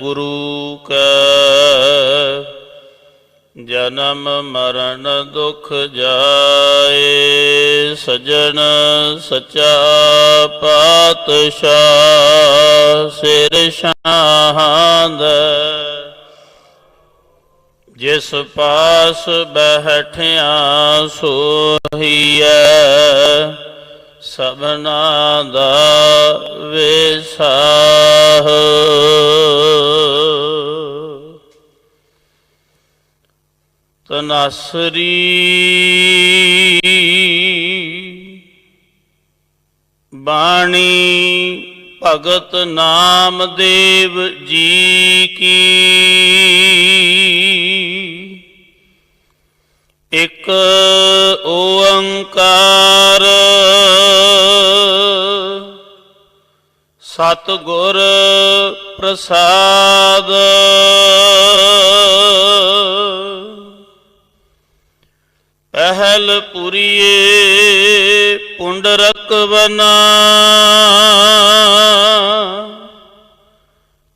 ਗੁਰੂ ਕੈ, ਜਨਮ ਮਰਨ ਦੁਖ ਜਾਏ, ਸਜਣ ਸਚਾ ਪਾਤਸ਼ਾਹ, ਸਿਰ ਸ਼ਾਹੰਦ ਜਿਸ ਪਾਸ ਬਹਿਠਿਆ ਸੋਹੀਐ, ਸਭਨਾ ਦਾ ਵੇਸਾ ਵਿਸਾਹ ਤਨਸਰੀ ਬਾਣੀ ਭਗਤ ਨਾਮਦੇਵ ਜੀ ਕੀ ਸਤਿਗੁਰ ਪ੍ਰਸਾਦ। ਪਹਿਲ ਪੁਰੀਏ ਪੁੰਡਰਕ ਬਨਾ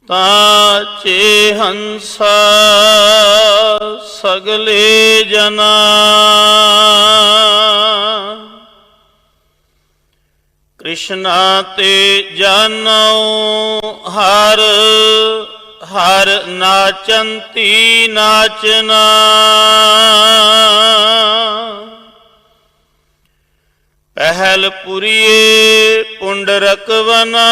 ਤਾ ਚੇ ਹੰਸਾ ਸਗਲੇ ਜਨਾ। ਕ੍ਰਿਸ਼ਨਾ ਤੇ ਜਾਣੋ ਹਰ ਹਰ ਨਾਚੰਤੀ ਨਾਚਨਾ। ਪਹਿਲ ਪੁਰੀਏ ਪੁੰਡਰਕ ਬਨਾ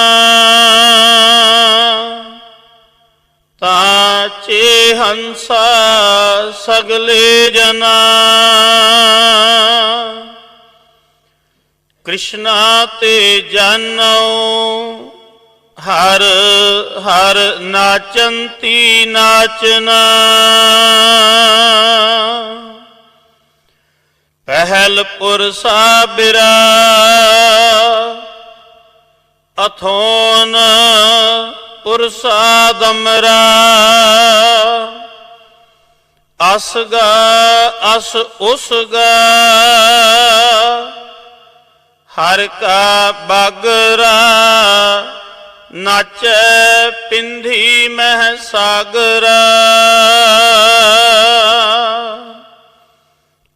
ਤਾ ਚੇ ਹੰਸਾ ਸਗਲੇ ਜਨਾ। ਕ੍ਰਿਸ਼ਨਾ ਤੇ ਜਾਨੋ ਹਰ ਹਰ ਨਾਚੰਤੀ ਨਾਚਨਾ। ਪਹਿਲ ਪੁਰਸਾ ਬਿਰਾ ਅਥੋਨ ਪੁਰਸਾ ਦਮਰਾ ਅਸਗਾ ਅਸ ਉਸਗਾ ਹਰ ਕਾ ਬਾਗਰਾ ਨਾਚੈ ਪਿੰਧੀ ਮਹਿ ਸਾਗਰਾ।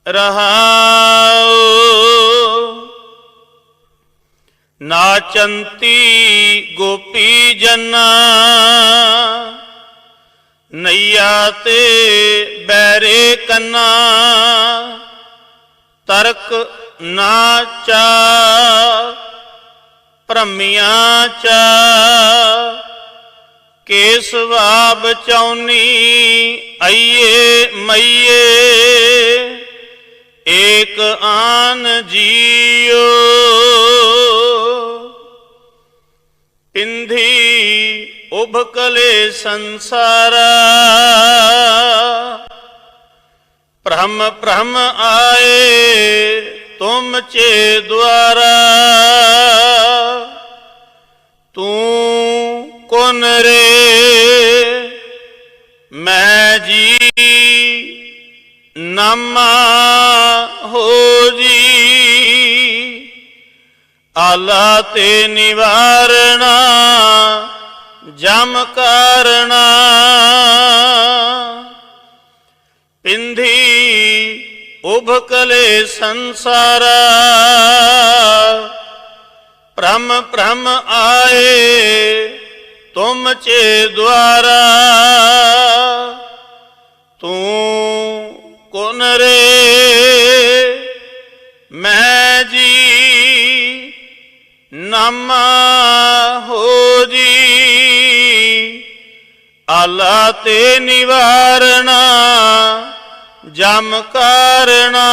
ਰਹਾਉ ਨਾਚੰਤੀ ਗੋਪੀ ਜਨਾ। ਨਈਆ ਤੇ ਬੈਰੇ ਕੰਨਾ। ਤਰਕ ਨਾਚਾ ਭ੍ਰਮੀਆਂ ਚਾ ਕੇਸਵਾ ਬਚਾਉਨੀ ਅਈਏ ਮਈਏ, ਏਕ ਆਨ ਜੀਓ। ਪਿੰਧੀ ਉਭਕਲੇ ਸੰਸਾਰਾ, ਭ੍ਰਮ ਭ੍ਰਮ ਆਏ ਤੁਮ ਚੇ ਦੁਆਰਾ, ਤੂੰ ਕੋਨ ਰੇ? ਮੈਂ ਜੀ ਨਾਮਾ ਹੋ ਜੀ। ਆਲਾ ਤੇ ਨਿਵਾਰਣਾ, ਜਮ ਕਰਣਾ। ਪਿੰਧੀ ਸੁਭ ਕਲੇ ਸੰਸਾਰ। ਭ੍ਰਮ ਭ੍ਰਮ ਆਏ ਤੁਮ ਚੇ ਦੁਆਰਾ। ਤੂੰ ਕੋਨ ਰੇ? ਮੈਂ ਜੀ ਨਾਮ ਹੋ ਜੀ। ਆਲਾ ਤੇ ਨਿਵਾਰਣਾ। ਜਮ ਕਰਣਾ।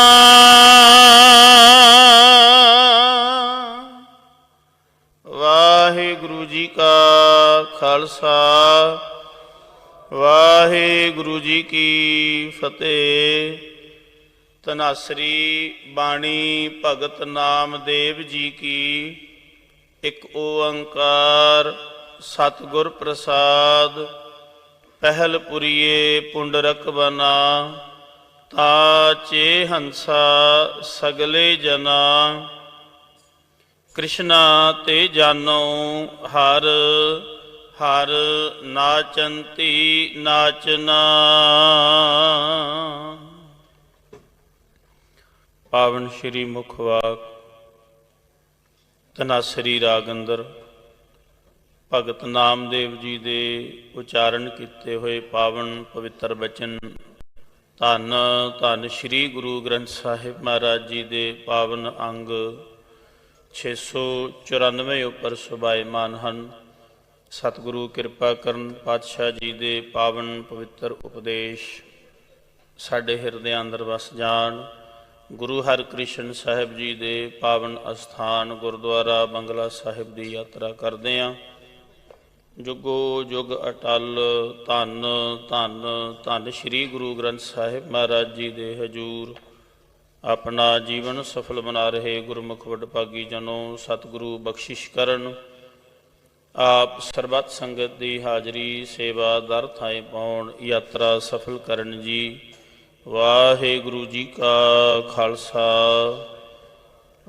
ਵਾਹਿਗੁਰੂ ਜੀ ਕਾ ਖਾਲਸਾ, ਵਾਹਿਗੁਰੂ ਜੀ ਕੀ ਫਤਿਹ। ਤਨਾਸਰੀ ਬਾਣੀ ਭਗਤ ਨਾਮਦੇਵ ਜੀ ਕੀ, ਇੱਕ ਓੰਕਾਰ ਸਤਿਗੁਰ ਪ੍ਰਸਾਦ, ਪਹਿਲ ਪੁਰੀਏ ਪੁੰਡਰਕ ਬਨਾ ਤਾ ਹੰਸਾ ਸਗਲੇ ਜਨਾ, ਕ੍ਰਿਸ਼ਨਾ ਤੇ ਜਾਨੋ ਹਰ ਹਰ ਨਾਚੰਤੀ ਨਾਚਨਾ। ਪਾਵਨ ਸ਼੍ਰੀ ਮੁਖਵਾਕ, ਤਨਾਸਰੀ ਰਾਗੰਦਰ, ਭਗਤ ਨਾਮਦੇਵ ਜੀ ਦੇ ਉਚਾਰਨ ਕੀਤੇ ਹੋਏ ਪਾਵਨ ਪਵਿੱਤਰ ਬਚਨ ਧੰਨ ਧੰਨ ਸ੍ਰੀ ਗੁਰੂ ਗ੍ਰੰਥ ਸਾਹਿਬ ਮਹਾਰਾਜ ਜੀ ਦੇ ਪਾਵਨ ਅੰਗ 694 ਉੱਪਰ ਸੁਭਾਇਮਾਨ ਹਨ। ਸਤਿਗੁਰੂ ਕਿਰਪਾ ਕਰਨ ਪਾਤਸ਼ਾਹ ਜੀ ਦੇ ਪਾਵਨ ਪਵਿੱਤਰ ਉਪਦੇਸ਼, ਸਾਡੇ ਹਿਰਦਿਆਂ ਅੰਦਰ ਵਸ ਜਾਣ। ਗੁਰੂ ਹਰਕ੍ਰਿਸ਼ਨ ਸਾਹਿਬ ਜੀ ਦੇ ਪਾਵਨ ਅਸਥਾਨ ਗੁਰਦੁਆਰਾ ਬੰਗਲਾ ਸਾਹਿਬ ਦੀ ਯਾਤਰਾ ਕਰਦੇ ਆਂ। ਜੁਗੋ ਜੁਗ ਅਟਲ, ਧੰਨ ਧੰਨ ਧੰਨ ਸ੍ਰੀ ਗੁਰੂ ਗ੍ਰੰਥ ਸਾਹਿਬ ਮਹਾਰਾਜ ਜੀ ਦੇ ਹਜੂਰ। ਆਪਣਾ ਜੀਵਨ ਸਫਲ ਬਣਾ ਰਹੇ ਗੁਰਮੁਖ ਵਡਭਾਗੀ ਜਨੋ, ਸਤਿਗੁਰੂ ਬਖਸ਼ਿਸ਼ ਕਰਨ। ਆਪ ਸਰਬੱਤ ਸੰਗਤ ਦੀ ਹਾਜ਼ਰੀ, ਸੇਵਾ ਦਰ ਥਾਏ ਪਾਉਣ, ਯਾਤਰਾ ਸਫਲ ਕਰਨ ਜੀ। ਵਾਹਿਗੁਰੂ ਜੀ ਕਾ ਖਾਲਸਾ।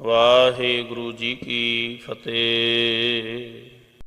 ਵਾਹਿਗੁਰੂ ਜੀ ਕੀ ਫਤਿਹ।